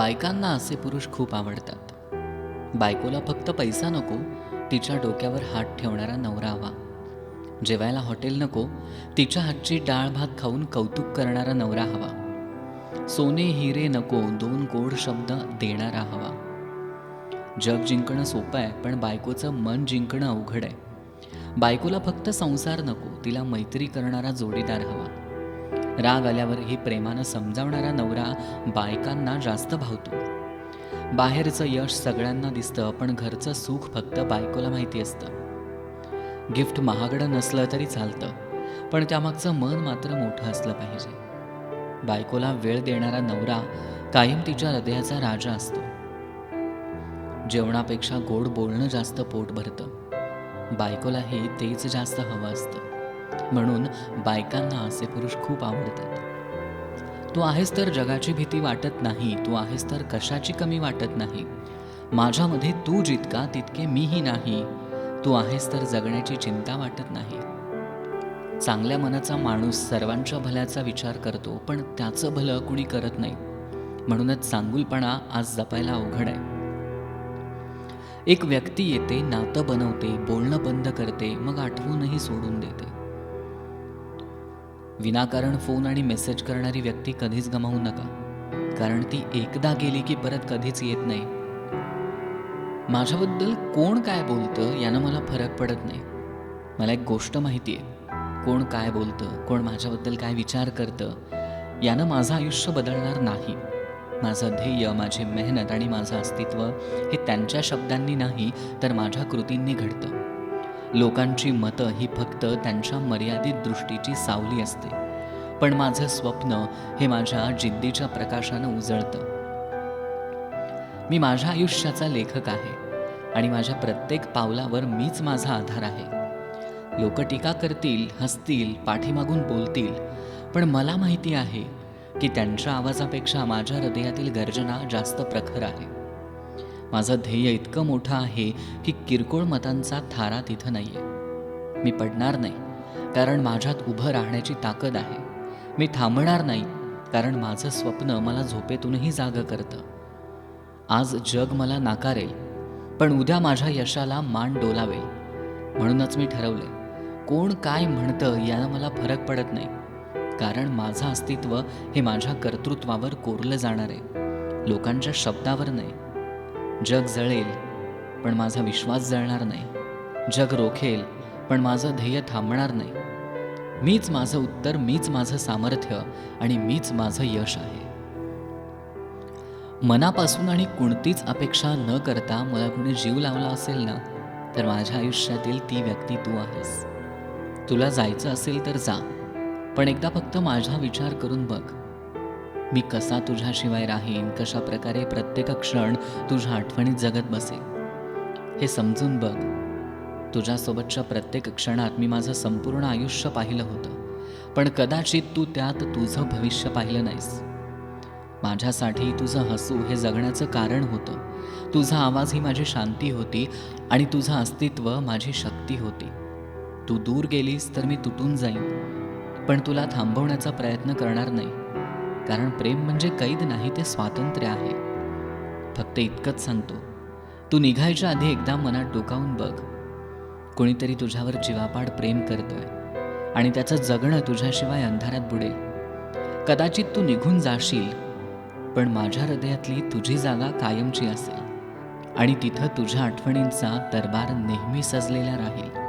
बायकांना असे पुरुष खूप आवडतात. बायकोला फक्त पैसा नको तिच्या डोक्यावर हात ठेवणारा नवरा हवा. जेवायला हॉटेल नको तिच्या हातची डाळ भात खाऊन कौतुक करणारा नवरा हवा. सोने हिरे नको दोन गोड शब्द देणारा हवा. जग जिंकणं सोपं आहे पण बायकोचं मन जिंकणं अवघड आहे. बायकोला फक्त संसार नको तिला मैत्री करणारा जोडीदार हवा. राग आल्यावरही प्रेमानं समजावणारा नवरा बायकांना जास्त भावतो. बाहेरचं यश सगळ्यांना दिसतं पण घरचं सुख फक्त बायकोला माहिती असतं. गिफ्ट महागडं नसलं तरी चालतं पण त्यामागचं मन मात्र मोठं असलं पाहिजे. बायकोला वेळ देणारा नवरा कायम तिच्या हृदयाचा राजा असतो. जेवणापेक्षा गोड बोलणं जास्त पोट भरतं. बायकोलाही तेच जास्त हवं असतं. म्हणून बायकांना असे पुरुष खूप आवडतात. तू आहेस तर जगाची भीती वाटत नाही तू आहेस तर कशाची कमी वाटत नाही. माझ्यामध्ये तू जितका तितके मीही नाही. तू आहेस तर जगण्याची चिंता वाटत नाही. चांगल्या मनाचा माणूस सर्वांच्या भल्याचा विचार करतो पण त्याचं भलं कुणी करत नाही. म्हणूनच चांगुलपणा आज जपायला अवघड आहे. एक व्यक्ती येते नातं बनवते बोलणं बंद करते मग आठवूनही सोडून देते. विनाकारण फोन आणि मेसेज करणारी व्यक्ती कधीच गमावू नका. कारण ती एकदा गेली की परत कधीच येत नाही. माझ्याबद्दल कोण काय बोलतं यानं मला फरक पडत नाही. मला एक गोष्ट माहिती आहे. कोण काय बोलतं कोण माझ्याबद्दल काय विचार करतं यानं माझं आयुष्य बदलणार नाही. माझं ध्येय माझी मेहनत आणि माझं अस्तित्व हे त्यांच्या शब्दांनी नाही तर माझ्या कृतींनी घडतं. लोकांची मतं ही फक्त त्यांच्या मर्यादित दृष्टीची सावली असते. पण माझं स्वप्न हे माझ्या जिद्दीच्या प्रकाशानं उजळतं. मी माझ्या आयुष्याचा लेखक आहे आणि माझ्या प्रत्येक पावलावर मीच माझा आधार आहे. लोक टीका करतील हसतील पाठीमागून बोलतील पण मला माहिती आहे की त्यांच्या आवाजापेक्षा माझ्या हृदयातील गर्जना जास्त प्रखर आहे. माझं ध्येय इतकं मोठं आहे की किरकोळ मतांचा थारा तिथं नाही आहे मी पडणार नाही कारण माझ्यात उभं राहण्याची ताकद आहे. मी थांबणार नाही कारण माझं स्वप्न मला झोपेतूनही जागं करतं. आज जग मला नाकारेल पण उद्या माझ्या यशाला मान डोलावेल. म्हणूनच मी ठरवले कोण काय म्हणतं यानं मला फरक पडत नाही. कारण माझं अस्तित्व हे माझ्या कर्तृत्वावर कोरलं जाणार आहे. लोकांच्या शब्दावर नाही. जग जळेल पण माझा विश्वास जळणार नाही. जग रोखेल पण माझं ध्येय थांबणार नाही. मीच माझं उत्तर मीच माझं सामर्थ्य आणि मीच माझं यश आहे. मनापासून आणि कोणतीच अपेक्षा न करता मला कोणी जीव लावला असेल ना तर माझ्या आयुष्यातील ती व्यक्ती तू आहेस. तुला जायचं असेल तर जा पण एकदा फक्त माझा विचार करून बघ. मी कसा तुझ्याशिवाय राहीन? कशा प्रकारे प्रत्येक क्षण तुझ्या आठवणीत जगत बसेल हे समजून बघ. तुझ्यासोबतच्या प्रत्येक क्षणात मी माझं संपूर्ण आयुष्य पाहिलं होतं. पण कदाचित तू त्यात तुझं भविष्य पाहिलं नाहीस. माझ्यासाठी तुझं हसू हे जगण्याचं कारण होतं. तुझा आवाज ही माझी शांती होती आणि तुझं अस्तित्व माझी शक्ती होती. तू दूर गेलीस तर मी तुटून जाईन. पण तुला थांबवण्याचा प्रयत्न करणार नाही. कारण प्रेम म्हणजे कैद नाही ते स्वातंत्र्य आहे. फक्त इतकंच सांगतो तू निघायच्या आधी एकदा मनात डोकावून बघ. कोणीतरी तुझ्यावर जीवापाड प्रेम करतोय आणि त्याचं जगणं तुझ्याशिवाय अंधारात बुडेल. कदाचित तू निघून जाशील पण माझ्या हृदयातली तुझी जागा कायमची असेल आणि तिथं तुझ्या आठवणींचा दरबार नेहमी सजलेला राहील.